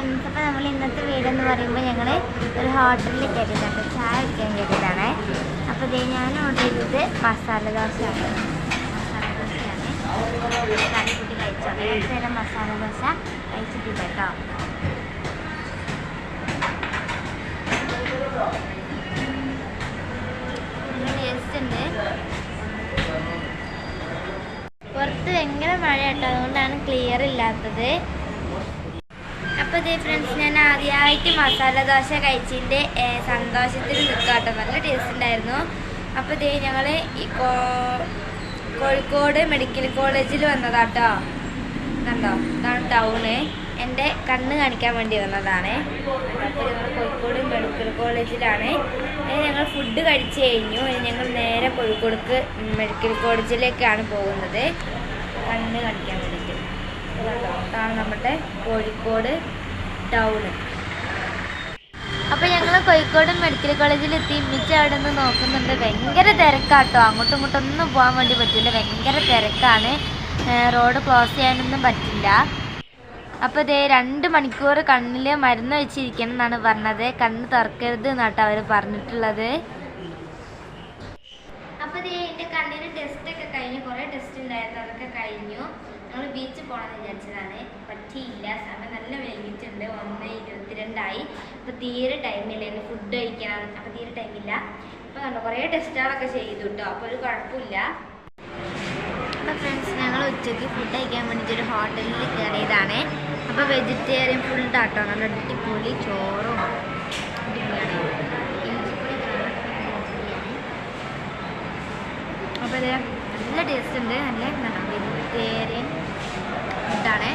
Friends അപ്പോൾ നമ്മൾ ഇന്നത്തെ വീടെന്ന് പറയുമ്പോൾ ഞങ്ങൾ ഒരു ഹോട്ടലിൽ കയറിയിട്ടുണ്ട്. ചായ വയ്ക്കാൻ കയറിയതാണ്. അപ്പോൾ ഇതേ ഞാൻ ഓർഡർ ചെയ്തത് മസാല ദോശയാണ്. മസാല ദോശയാണ്. കറിക്കുട്ടി കഴിച്ചോ നേരം മസാല ദോശ കഴിച്ചിട്ടില്ല കേട്ടോ. പുറത്ത് ഭയങ്കര മഴ കേട്ടോ അതുകൊണ്ടാണ് ക്ലിയർ ഇല്ലാത്തത്. അപ്പോൾ ഇതേ ഫ്രണ്ട്സ് ഞാൻ ആദ്യമായിട്ട് മസാല ദോശ കഴിച്ചതിന്റെ സന്തോഷത്തിൽ നിൽക്കാട്ടോ നല്ല ടേസ്റ്റ് ഉണ്ടായിരുന്നു അപ്പോൾ ഇതേ ഞങ്ങൾ കോഴിക്കോട് മെഡിക്കൽ കോളേജിൽ വന്നതാട്ടോ. കണ്ടോ? ഇതാണ് ടൗണ് എന്റെ കണ്ണ് കാണിക്കാൻ വേണ്ടി വന്നതാണ്. അപ്പോൾ ഞങ്ങൾ കോഴിക്കോട് മെഡിക്കൽ കോളേജിലാണ് ഞങ്ങൾ ഫുഡ് കഴിച്ചു കഴിഞ്ഞു. ഞങ്ങൾ നേരെ കോഴിക്കോടേക്ക് മെഡിക്കൽ കോളേജിലേക്കാണ് പോകുന്നത്. കണ്ണ് കാണിക്കാൻ വേണ്ടിയിട്ട് അതാണ് നമ്മുടെ കോഴിക്കോട് ടൗണ് അപ്പോൾ ഞങ്ങൾ കോഴിക്കോട് മെഡിക്കൽ കോളേജിൽ എത്തി മിച്ച അവിടെ നിന്ന് നോക്കുന്നുണ്ട്. ഭയങ്കര തിരക്കാട്ടോ. അങ്ങോട്ടും ഇങ്ങോട്ടും ഒന്നും പോകാൻ വേണ്ടി പറ്റില്ല. ഭയങ്കര തിരക്കാണ്. റോഡ് ക്ലോസ് ചെയ്യാനൊന്നും പറ്റില്ല. അപ്പോൾ ഇതേ രണ്ട് മണിക്കൂർ കണ്ണിൽ മരുന്ന് വെച്ചിരിക്കണം എന്നാണ് പറഞ്ഞത്. കണ്ണ് തുറക്കരുത് എന്നാട്ടോ അവർ പറഞ്ഞിട്ടുള്ളത്. അപ്പോൾ ഇതേ എന്റെ കണ്ണിന് ടെസ്റ്റ് ഒക്കെ കഴിഞ്ഞു. കുറേ ടെസ്റ്റ് ഉണ്ടായിരുന്നു. അതൊക്കെ കഴിഞ്ഞു. ഞങ്ങൾ ബീച്ചിൽ പോകണമെന്ന് വിചാരിച്ചതാണ്. പറ്റിയില്ല. സമയം നല്ല വൈകിട്ടുണ്ട് ഒന്ന് ഇരുപത്തിരണ്ടായി. അപ്പോൾ തീരെ ടൈമില്ല ഇനി ഫുഡ് കഴിക്കണം അപ്പോൾ തീരെ ടൈമില്ല അപ്പോൾ കണ്ടോ കുറേ ടെസ്റ്റുകളൊക്കെ ചെയ്തു കേട്ടോ അപ്പോൾ ഒരു കുഴപ്പമില്ല അപ്പോൾ ഫ്രണ്ട്സ് ഞങ്ങൾ ഉച്ചയ്ക്ക് ഫുഡ് കഴിക്കാൻ വേണ്ടിയിട്ട് ഒരു ഹോട്ടലിൽ കയറിയതാണ്. അപ്പോൾ വെജിറ്റേറിയൻ ഫുൾ ആട്ടോ നല്ല അടിപൊളി ചോറും അപ്പോൾ നല്ല ടേസ്റ്റ് ഉണ്ട്. നല്ല വെജിറ്റേറിയൻ ഫുഡാണ്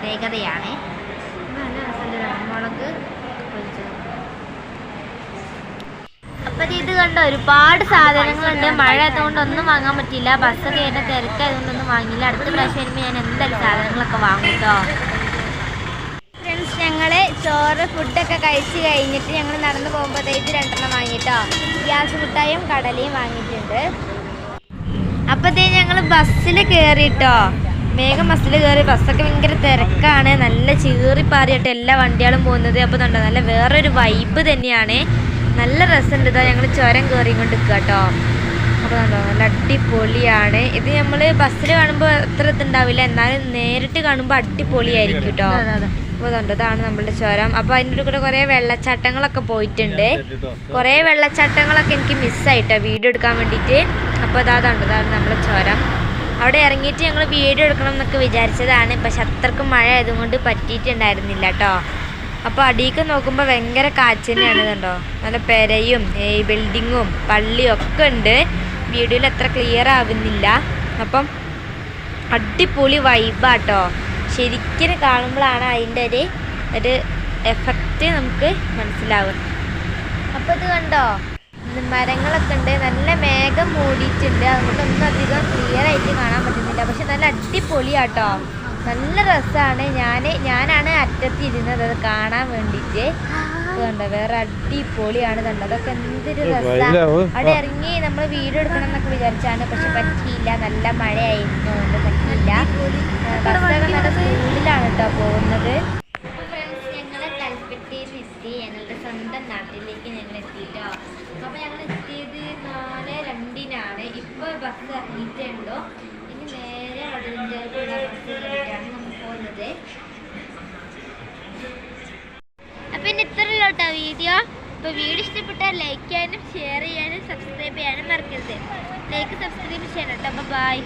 പ്രത്യേകതയാണ്. നല്ല രസമുണ്ട് മുളക് പൊരിച്ചത്. ഇത് കണ്ടോ ഒരുപാട് സാധനങ്ങളുണ്ട്. മഴ ആയതുകൊണ്ട് ഒന്നും വാങ്ങാൻ പറ്റിയില്ല. ബസ്സൊക്കെ എന്നെ തിരക്കായതുകൊണ്ട് ഒന്നും വാങ്ങിയില്ല. അടുത്ത പ്രാവശ്യം വരുമ്പോൾ ഞാൻ എന്തായാലും സാധനങ്ങളൊക്കെ വാങ്ങും ഫ്രണ്ട്സ് ഞങ്ങൾ ചോറ് ഫുഡൊക്കെ കഴിച്ച് കഴിഞ്ഞിട്ട് ഞങ്ങൾ നടന്നു പോകുമ്പോഴത്തേക്ക് രണ്ടെണ്ണം വാങ്ങിട്ടോ ഗ്യാസ് മുട്ടായും കടലയും വാങ്ങിയിട്ടുണ്ട്. അപ്പോഴത്തേക്ക് ഞങ്ങൾ ബസ്സിൽ കയറിട്ടോ വേഗം ബസ്സിൽ കയറി ബസ്സൊക്കെ ഭയങ്കര തിരക്കാണ്. നല്ല ചീറിപ്പാറിയിട്ട് എല്ലാ വണ്ടികളും പോകുന്നത് അപ്പോൾ കണ്ടോ നല്ല വേറൊരു വൈബ് തന്നെയാണ്. നല്ല രസമുണ്ട് ഇതാ ഞങ്ങൾ ചുരം കയറി കൊണ്ട് കേട്ടോ അപ്പോൾ കണ്ടോ നല്ല അടിപൊളിയാണ്. ഇത് നമ്മൾ ബസ്സിൽ കാണുമ്പോൾ അത്ര ഇതുണ്ടാവില്ല എന്നാലും നേരിട്ട് കാണുമ്പോൾ അടിപൊളിയായിരിക്കും കേട്ടോ അപ്പോൾ അതുണ്ട് ഇതാണ് നമ്മളുടെ ചുരം. അപ്പോൾ അതിന്റെ കൂടെ കുറേ വെള്ളച്ചാട്ടങ്ങളൊക്കെ പോയിട്ടുണ്ട്. കുറേ വെള്ളച്ചാട്ടങ്ങളൊക്കെ എനിക്ക് മിസ്സായിട്ടോ വീഡിയോ എടുക്കാൻ വേണ്ടിയിട്ട്. അപ്പോൾ അതാ അതുണ്ട് ഇതാണ് നമ്മളെ ചുരം. അവിടെ ഇറങ്ങിയിട്ട് ഞങ്ങൾ വീഡിയോ എടുക്കണം എന്നൊക്കെ വിചാരിച്ചതാണ്. പക്ഷെ അത്രക്കും മഴ ആയതുകൊണ്ട് പറ്റിയിട്ടുണ്ടായിരുന്നില്ല കേട്ടോ. അപ്പോൾ അടിയിക്ക് നോക്കുമ്പോൾ ഭയങ്കര കാറ്റ് തന്നെയാണ് കണ്ടോ. നല്ല പെരയും ഈ ബിൽഡിങ്ങും പള്ളിയും ഒക്കെ ഉണ്ട്. വീഡിയോയിൽ അത്ര ക്ലിയർ ആവുന്നില്ല. അപ്പം അടിപൊളി വൈബാട്ടോ ശരിക്കും കാണുമ്പോഴാണ് അതിന്റെ ഒരു ഒരു എഫക്റ്റ് നമുക്ക് മനസ്സിലാവും അപ്പോൾ ഇത് കണ്ടോ? മരങ്ങളൊക്കെ ഉണ്ട്. നല്ല മേഘം മൂടിയിട്ടുണ്ട്. അതുകൊണ്ടൊന്നും അധികം ക്ലിയർ ആയിട്ട് കാണാൻ പറ്റുന്നില്ല. പക്ഷെ നല്ല അടിപൊളിയാട്ടോ. നല്ല രസമാണ് ഞാൻ ഞാനാണ് അറ്റത്തിരുന്നത് അത് കാണാൻ വേണ്ടിയിട്ട് കണ്ടോ വേറെ അടിപൊളിയാണ്. കണ്ടോ? അതൊക്കെ എന്തൊരു രസമാണ് അവിടെ ഇറങ്ങി നമ്മൾ വീഡിയോ എടുക്കണം എന്നൊക്കെ വിചാരിച്ചാണ്. പക്ഷെ പറ്റിയില്ല. നല്ല മഴയായിരുന്നു. അതുകൊണ്ട് പറ്റിയില്ല. ബസ്സൊക്കെ നല്ല സ്പീഡിലാണ് കേട്ടോ പോകുന്നത്. എത്തി. ഞങ്ങളുടെ സ്വന്തം നാട്ടിലേക്ക് ഞങ്ങൾ എത്തിയിട്ടോ അപ്പോൾ ഞങ്ങൾ എത്തിയത് നാല് രണ്ടിനാണ്. ഇപ്പോൾ ബസ് ഇറങ്ങിയിട്ടുണ്ടോ? ഇനി നേരെ വടവഞ്ചേരിക്കുള്ള ബസ് കയറിയിട്ടാണ് നമ്മൾ പോകുന്നത്. അപ്പം ഇനി ഇത്രയുള്ള വീഡിയോ. അപ്പോൾ വീഡിയോ ഇഷ്ടപ്പെട്ടാൽ ലൈക്ക് ചെയ്യാനും ഷെയർ ചെയ്യാനും സബ്സ്ക്രൈബ് ചെയ്യാനും മറക്കരുത്. ലൈക്ക് സബ്സ്ക്രൈബ് ചെയ്യണം കേട്ടോ. ബൈ